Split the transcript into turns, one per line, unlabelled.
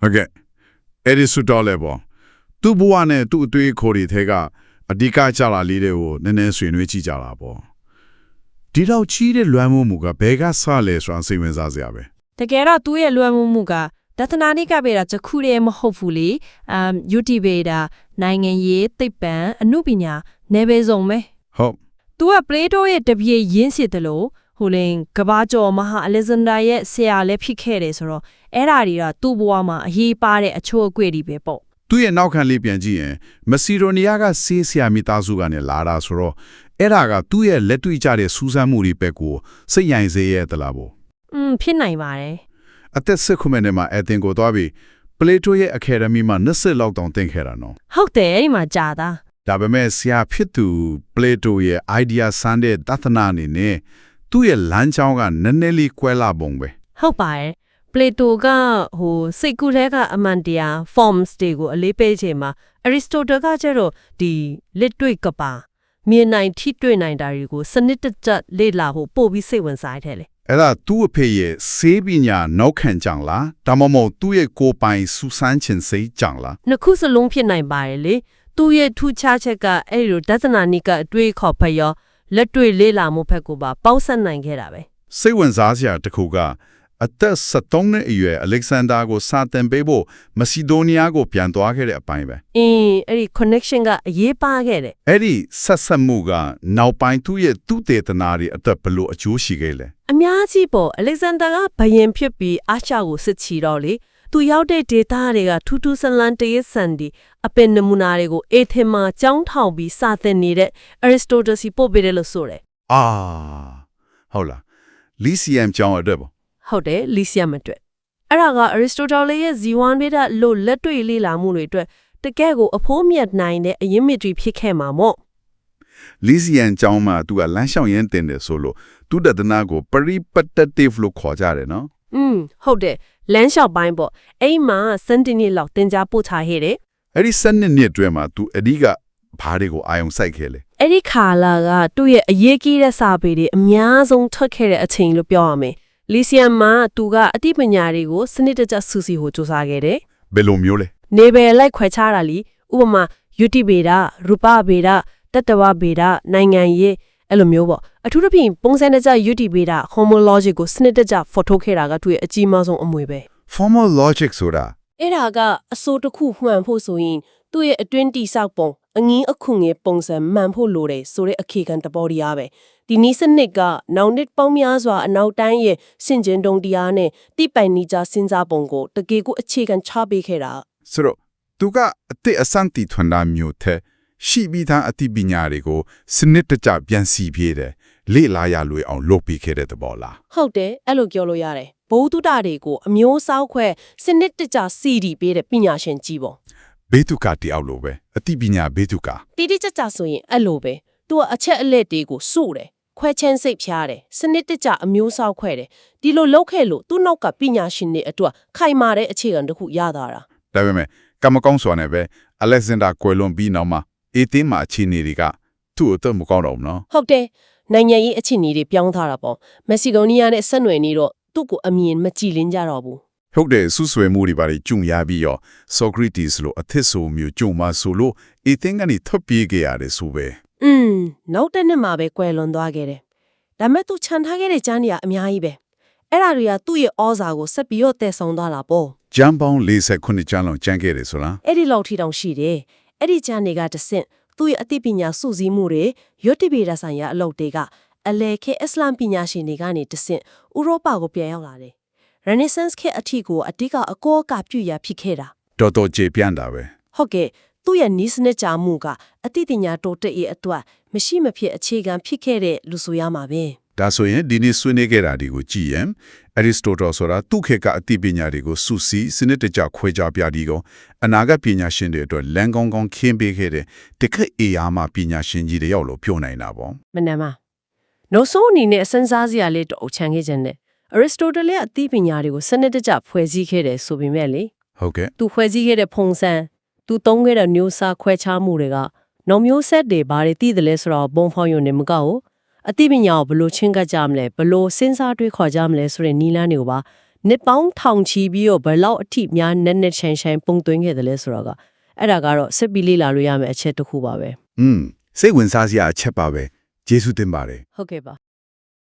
ဟုတ်ကဲ့အဲ့ဒီဆိုတော့လေပေါ့သူ့ဘဝနဲ့သူ့အတွေ့အခေါ်တွေထဲကအဓိကကြလာလေးတွေကိုနည်းနည်းဆွေးနွေးကြည့်ကြတာပေါ့ဒီတော့ချီးတဲ့လွမ်းမှုမူကဘယ်ကစလဲဆိုတာစိတ်ဝင်စားစရာပဲ
တကယ်တော့သူ့ရဲ့လွယ်မှုမှုကဒသနာနိကပေတာတစ်ခုတည်းမဟုတ်ဘူးလေအမ် YouTube တာနိုင်ငံရေးသိပ္ပံအမှုပညာနယ်ပယ်စုံပဲ
ဟုတ်
သူကပလေးတိုရဲ့တပြေရင်းစစ်တယ်လို့ ဟိုလင်ကဘာကျော်မဟာအလက်ဇန်ဒါရဲ့ဆရာလည်းဖြစ်ခဲ့တယ်ဆိုတော့အဲ့ဒါတွေကသူ့ဘဝမှာအရေးပါတဲ့အချို့အကွေတွေပဲပေါ့
သူ့ရဲ့နောက်ခံလေးပြန်ကြည့်ရင်မက်ဆီဒိုနီးယားကဆေးဆရာမိသားစုကနေလာတာဆိုတော့အဲ့ဒါကသူ့ရဲ့လက်တွေ့ကြတဲ့စူးစမ်းမှုတွေပဲကိုစိတ်ရိုင်စေရတဲ့လားပေါ့
อืมဖြစ်နိုင်ပါတယ်
အသက်16ခုနှစ်မှာအသင်ကိုသွားပြီးပလေတိုရဲ့အကယ်ဒမီမှာ20လောက်တောင်သင်ခဲ့တာနော်
ဟုတ်တယ်အဲ့ဒီမှာကြာတာ
ဒါပေမဲ့ဆရာဖြစ်သူပလေတိုရဲ့ idea ဆန်းတဲ့တသနာအနေနဲ့ သူ့ရဲ့လမ်းကြောင်းကနည်းနည်းလေးကွဲလာပုံပဲ
ဟုတ်ပါတယ်ပလေတိုကဟိုစိတ်ကူးထဲကအမှန်တရား forms တွေကိုအလေးပေးချိန်မှာ Aristotle ကကျတော့ဒီလက်တွေ့ကပါမြင်နိုင်ထိတွေ့နိုင်တာတွေကိုစနစ်တကျလေ့လာဖို့ပို့ပြီးစိတ်ဝင်စားတယ်လေ
အဲ့ဒါသူ့အဖေရဲ့ဆေးပညာနောက်ခံကြောင့်လားဒါမှမဟုတ်သူ့ရဲ့ကိုယ်ပိုင်စူးစမ်းခြင်းစိတ်ကြောင့်လား
နှစ်ခုစလုံးဖြစ်နိုင်ပါတယ်လေသူ့ရဲ့ထူးခြားချက်ကအဲ့ဒီလိုဒသနာနိကအတွေ့အခေါ်ဖက်ရော လက်တွေ့လေ့လာမှုဖက်ကိုပါပေါင်းစပ်နိုင်ခဲ့တာပဲ
စိတ်ဝင်စားစရာတစ်ခုကအသက်73နှစ်အရွယ်အလက်ဆန်ဒါကိုစာတင်ပေးဖို့မက်ဆီဒိုနီးယားကိုပြန်သွားခဲ့တဲ့အပိုင်းပဲ
အင်းအဲ့ဒီ connection ကအရေးပါခဲ့တယ်
အဲ့ဒီဆက်ဆက်မှုကနောက်ပိုင်းသူ့ရဲ့သူတေသနာတွေအသက်ဘယ်လိုအကျိုးရှိခဲ့လဲ
အများကြီးပေါ့အလက်ဇန်ဒါကဘယင်ဖြစ်ပြီးအာရှကိုစစ်ချီတော့လေ သူရောက်တဲ့ဒေတာတွေကထူးထူးဆန်းဆန်းတရစ်ဆန်ဒီအပင်နမူနာတွေကိုအေသင်မှာကြောင်းထောင်ပြီးစသင်နေတဲ့ Aristotle စီပို့ပေးတယ်လို့ဆိုတယ်
အာဟုတ်လားလီစီယမ်ကျောင်းအတွက်ပေါ့
ဟုတ်တယ်လီဆီယမ်အတွက်အဲ့ဒါက Aristotle ရဲ့ဇီဝန်ဗေဒလို့လက်တွေ့လေ့လာမှုတွေအတွက်တကယ့်ကိုအဖိုးမြတ်နိုင်တဲ့အရင်းမြစ်တွေဖြစ်ခဲ့မှာမို့
လီစီယမ်ကျောင်းမှာသူကလမ်းလျှောက်ရင်းတင်တယ်ဆိုလို့သူတဒနာကို peripatetive လို့ခေါ်ကြတယ်နော်
อืมဟုတ်တယ်လမ်းလျှောက်ပိုင်းပေါ့အဲ့မှာစန်တင်နီလောက်တင် जा ပို့ချခဲ့တယ်
အဲ့ဒီစနစ်နှစ်အတွင်းမှာသူအဓိကဘာတွေကိုအာယုံစိုက်ခဲ့လဲ
အဲ့ဒီခါလာကသူ့ရဲ့အရေးကြီးတဲ့စာပေတွေအများဆုံးထွက်ခဲ့တဲ့အချိန်လို့ပြောရမယ်။လီဆီယမ်မှာသူကအသိပညာတွေကိုစနစ်တကျစူးစီးဖို့စူးစမ်းခဲ့တယ်
ဘယ်လိုမျိုးလဲ
။နေပယ်လိုက်ခွဲခြားတာလीဥပမာယုတိဗေဒရူပဗေဒတတဝဗေဒနိုင်ငံရေး အဲ့လိုမျိုးပေါ့အထူးသဖြင့်ပုံစံတကျယုတိဗေဒ homology ကိုစနစ်တကျဖော်ထုတ်ခဲ့တာကသူ့ရဲ့အကြီးမားဆုံးအမွေပဲ
formal logic ဆိုတာ
အဲ့ဒါကအစိုးတစ်ခုမှန်ဖို့ဆိုရင်သူ့ရဲ့အတွင်းတိဆောက်ပုံအငင်းအခုငယ်ပုံစံမှန်ဖို့လိုတယ်ဆိုတဲ့အခြေခံတဘောတရားပဲဒီနည်းစနစ်ကနောင်နှစ်ပေါင်းများစွာအနောက်တိုင်းရဲ့စင်ကျင်တုံတရားနဲ့တိပိုင်နိကြစဉ်းစားပုံကိုတကယ်ကိုအခြေခံချပေးခဲ့တာ
ဆိုတော့သူကအတိအစန်တီထွန်တာမျိုးတဲ့ ရှိပြီးသားအသိပညာတွေကိုစနစ်တကျပြန်စီပြေးတယ်လေ့လာရလွယ်အောင်လုပ်ပြီးခဲ့တဲ့သဘောလား
ဟုတ်တယ်အဲ့လိုပြောလို့ရတယ်ဘိုးတုဒတွေကိုအမျိုးစောက်ခွဲစနစ်တကျစီဒီပေးတဲ့ပညာရှင်ကြီးပေါ့
ဘေတုကတယောက်လိုပဲအသိပညာဘေတုက
တိတိကျကျဆိုရင်အဲ့လိုပဲသူကအချက်အလက်တွေကိုစိုးတယ်ခွဲချင်းစိတ်ဖြားတယ်စနစ်တကျအမျိုးစောက်ခွဲတယ်ဒီလိုလုပ်ခဲ့လို့သူ့နောက်ကပညာရှင်တွေအတွက်ခိုင်မာတဲ့အခြေခံတစ်ခုရတာတာ
ဒါပေမဲ့ကမ္မကောင်းစွာနဲ့ပဲအလက်ဇန်ဒါကွယ်လွန်ပြီးနောက်မှာ အေသင်းမှာအခြေအနေတွေကသူ့အသက်မကောင်းတော့ဘူးနော်
ဟုတ်တယ်နိုင်ငံရေးအခြေအနေတွေပြောင်းထားတာပေါ့မက္ဆီကိုနီးယားနဲ့ဆက်နွယ်နေတော့သူ့ကိုအမြင်မကြည်လင်းကြတော့ဘူး
ဟုတ်တယ်ဆုဆွေမှုတွေပါတွေကျုံရပြီးရော Socrates လို့အသစ်ဆိုမျိုးကျုံမှာဆိုလို့အေသင်းကနေထွက်ပြေးခဲ့ရတယ်ဆိုပဲ
อืมနောက်တစ်နှစ်မှာပဲကွယ်လွန်သွားခဲ့တယ်ဒါမဲ့သူခြံထားခဲ့တဲ့ကျမ်းတွေကအများကြီးပဲအဲ့ဒါတွေကသူ့ရဲ့ဩဇာကိုဆက်ပြီးတော့တည်ဆောင်သွားတာပေါ့
ဂျမ်ပေါင်း49ကျန်းလောက်ကျန်းခဲ့တယ်ဆိုလား
အဲ့ဒီလောက်ထိတောင်ရှိတယ် အဲ့ဒီကျမ်းတွေကတဆင့်သူ့ရဲ့အသိပညာစုစည်းမှုတွေရွတ်တိပေဒဆိုင်ရာအလုပ်တွေကအလေခေတ်အစ္စလာမ်ပညာရှင်တွေကနေတဆင့်ဥရောပကိုပြန်ရောက်လာတယ် Renaissance ခေတ်အထိကိုအတိကအကောအကပြုရဖြစ်ခဲ့တာ
တော်တော်ကျေပြန့်တာပဲ
ဟုတ်ကဲ့သူ့ရဲ့နီးစနစ်ကြမှုကအသိပညာတိုးတက်ရေးအတွက်မရှိမဖြစ်အခြေခံဖြစ်ခဲ့တဲ့လူဆိုရမှာပဲ
ဒါဆိုရင်ဒီနေ့ဆွေးနွေးခဲ့တာတွေကိုကြည့်ရင် Aristotle ဆိုတာသူ့ခေတ်ကအသိပညာတွေကိုစုစည်းစနစ်တကျခွဲခြားပြဒီကောအနာဂတ်ပညာရှင်တွေအတွက်လမ်းကောင်းကောင်းခင်းပေးခဲ့တဲ့တခက်အေယာမပညာရှင်ကြီးတွေရောက်လို့ပြောနိုင်တာပေါ့
မနမ်းပါနောက်ဆုံးအနေနဲ့စဉ်းစားစရာလေးတော့ချန်ခဲ့ခြင်းနဲ့ Aristotle ရဲ့အသိပညာတွေကိုစနစ်တကျဖွဲ့စည်းခဲ့တယ်ဆိုပေမဲ့လေ
ဟုတ်ကဲ့
သူဖွဲ့စည်းခဲ့တဲ့ဖုံစံသူသုံးခဲ့တဲ့မျိုးစားခွဲခြားမှုတွေကနောက်မျိုးဆက်တွေဘာတွေသိတယ်လဲဆိုတော့ဘုံဖောင်းရုံနဲ့မကောက်ဘူး အသိပညာကိုဘယ်လိုချင်းကပ်ကြမလဲဘယ်လိုစဉ်းစားတွေးခေါ်ကြမလဲဆိုတဲ့နီလန်းတွေကိုပါနှစ်ပေါင်းထောင်ချီပြီးတော့ဘယ်လောက်အထိများနက်နက်ရှိုင်ရှိုင်ပုံသွင်းခဲ့တယ်လဲဆိုတော့ကအဲ့ဒါကတော့ဆက်ပြီးလေ့လာလို့ရမယ့်အချက်တစ်ခုပါပဲ
อืมစိတ်ဝင်စားစရာအချက်ပါပဲကျေးဇူးတင်ပါတယ်
ဟုတ်ကဲ့ပါ